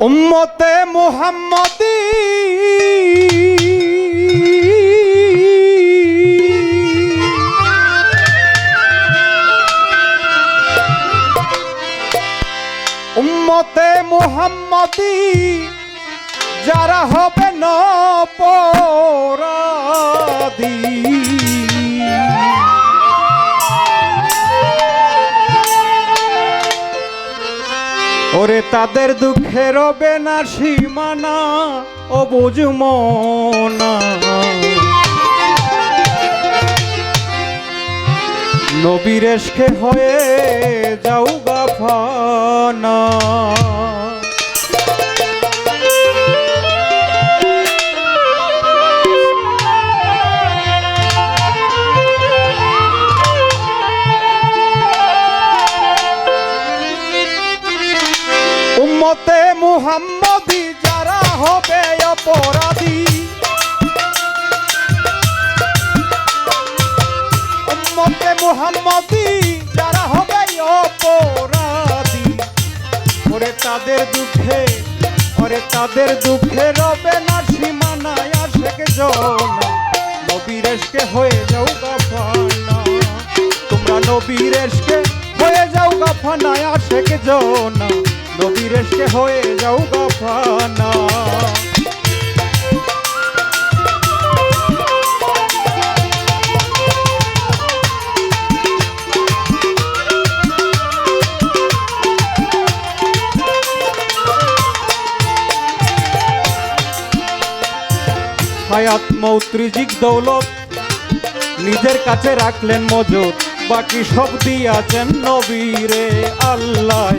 উম্মতে মুহাম্মদি উম্মতে মুহাম্মদি যারা হবে নপরাধী ওরে তাদের দুঃখে রবে না সীমানা ও বুঝম না নবীর এসকে হয়ে যাও গাফানা হবে অপরাধী। উম্মতে মুহাম্মদি, যারা হবে অপরাধী। ওরে তাদের দুঃখে, ওরে তাদের দুঃখে রবে না সীমানায় আশেক জন নবীরেশকে হয়ে যাও গাফানা তোমরা নবীরেশকে হয়ে যাও গাফানায় আশেক জন নবীরেশকে হয়ে যাও গাফানা হায়াত মৌত্রিজিক দৌলত, নিজের কাছে রাখলেন মজুদ বাকি সব দিয়াছেন নবীরে আল্লাহ।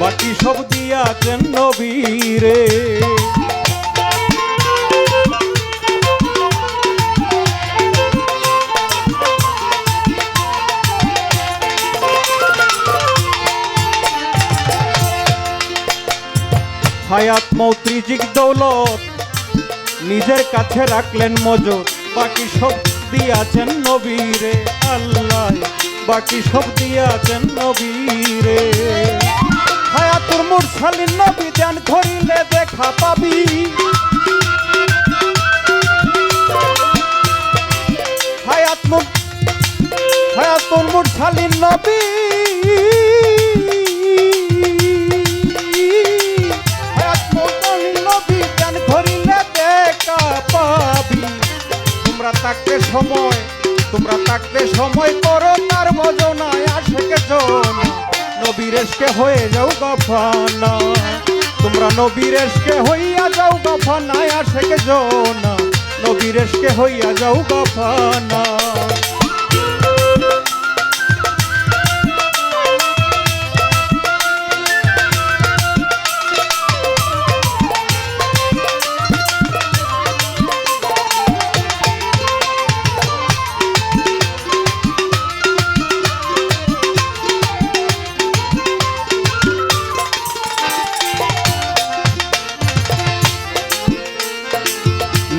বাকি সব দিয়াছেন নবীরে? হায়াত মৌত্রিজিক দৌলত নিজের কাছে রাখলেন মজুদ বাকি সব দিয়াছেন নবীরে? আল্লাহ, বাকি সব দিয়াছেন নবীরে? মুরসালিন নবী ধ্যান ধরিলে দেখা পাবি। হায়াত নবী। হায়াত মুরসালিন নবী তোমরা থাকতে সময়, তোমরা থাকতে সময় করো তার জন নবীরেশকে হয়ে যাও গফানা। তোমরা নবীরেশকে হইয়া যাও গফানায় আশেকে না নবীরেশকে হইয়া যাও গফানা।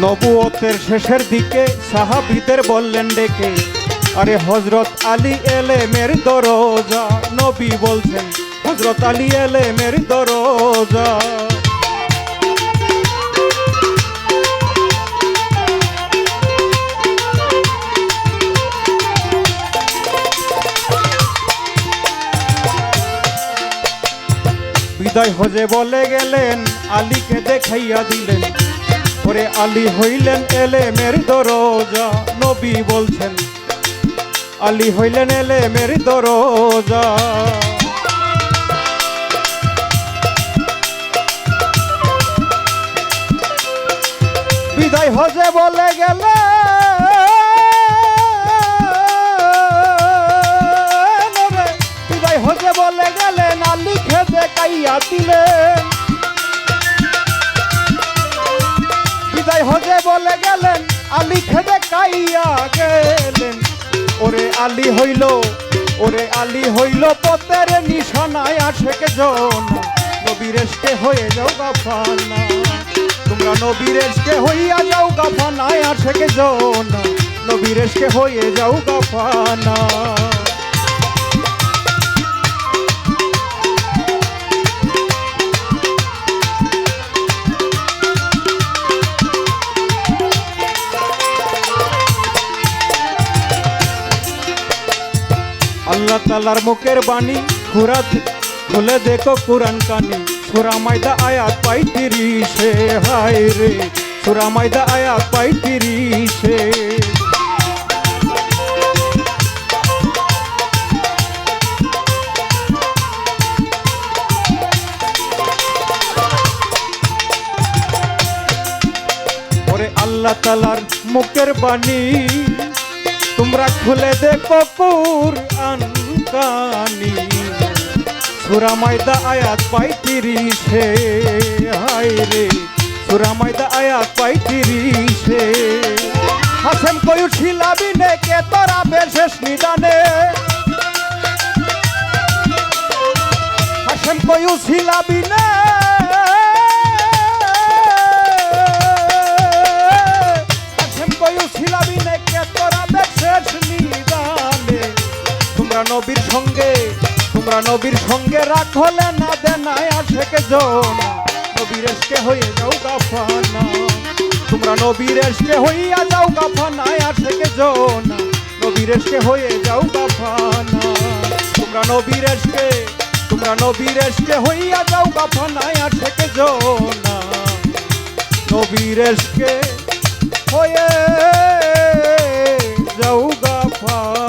নবুয়তের শেষের দিকে সাহাবিদের বললেন ডেকে, আরে হজরত আলী এলে মের দরজা। নবী বলছেন হজরত আলী এলে মের দরজা। বিদায় হজে বলে গেলেন, আলীকে দেখাইয়া দিলেন। ওরে আলী হইলেন এলে মের দরজা, নবী বলছেন, আলী হইলেন এলে মের দরজা। বিদায় হজে বলে গেলে বিদায় হজে বলে গেলেন, আলী খেতে কাইয়া দিলেন। আলী হইল, ওরে আলী হইল পথের নিশানায় আশেক জন। নবীরেশকে হয়ে যাও গাফানা, তোমরা নবীরেশকে হইয়া যাও গাফানায় আশেকে জন। নবীরেশকে হয়ে যাও গাফানা। তালার মুখের বাণী খুরা খুলে দেখো কুরআন কানি সুরা মাইদা আয়াত পাই তিরিশে, হায় রে। সুরা মাইদা আয়াত পাই তিরিশে। আল্লাহ তালার মুখের বাণী, তোমরা খুলে দেখো কুরআন। কানি সুরা মাইদা আয়াত পাই তিরিশে হায় রে। সুরা মাইদা আয়াত পাই তিরিশে হাসেম কয়ু শিলাবি নে কে তোরা বেশেষ নিদানে? হাসেম কয়ু শিলাবি নে নবীর সঙ্গে, তোমরা নবীর সঙ্গে রাখলে না দেনায় আশেকে জন। নবীর এসকে হয়ে যাও গাফানা। তোমরা নবীর এসকে হইয়া যাও গাফানায় থেকে জন। নবীর এসকে হয়ে যাও গাফানা। তোমরা নবীর এসকে তোমরা নবীর এসকে হইয়া যাও গাফানায় থেকে জন। নবীর এসকে হয়ে যাও पार